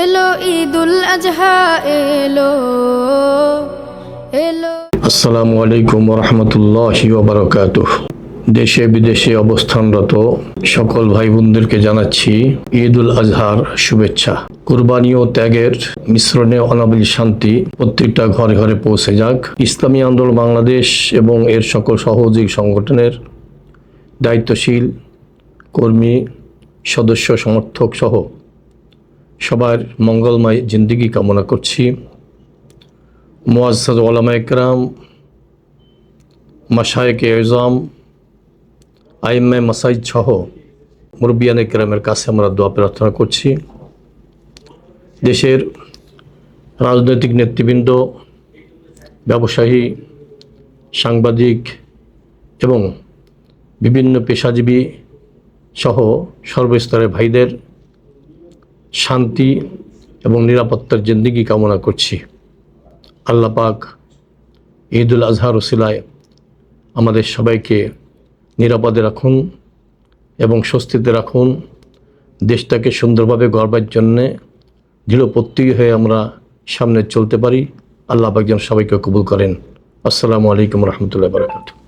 এলো ঈদুল আজহা, এলো এলো। আসসালামু আলাইকুম রহমতুল্লাহি ওবরাকাত দেশে বিদেশে অবস্থানরত সকল ভাই বোনদেরকে জানাচ্ছি ঈদ উল আজহার শুভেচ্ছা। কুরবানি ও ত্যাগের মিশ্রণে অনাবিল শান্তি প্রত্যেকটা ঘরে ঘরে পৌঁছে যাক। ইসলামী আন্দোলন বাংলাদেশ এবং এর সকল সহযোগী সংগঠনের দায়িত্বশীল কর্মী, সদস্য, সমর্থক সহ সবার মঙ্গলময় জিন্দিগি কামনা করছি। মোয়াজ্জাদ ওলামা একরাম মাসায়েক এজাম আইম্মে মাসাইদ সহ মুরব্বিয়ান একরামের কাছে আমরা দোয়া প্রার্থনা করছি। দেশের রাজনৈতিক নেতৃবৃন্দ, ব্যবসায়ী, সাংবাদিক এবং বিভিন্ন পেশাজীবী সহ সর্বস্তরের ভাইদের শান্তি এবং নিরাপত্তার জিন্দিগি কামনা করছি। আল্লাহ পাক ঈদুল আজহার ওসিলায় আমাদের সবাইকে নিরাপদে রাখুন এবং স্বস্তিতে রাখুন। দেশটাকে সুন্দরভাবে গড়বার জন্যে দৃঢ়প্রত্যয়ী হয়ে আমরা সামনে চলতে পারি। আল্লাহ পাক যেন সবাইকে কবুল করেন। আসসালামু আলাইকুম রহমতুল্লাহ বারকাতুহ।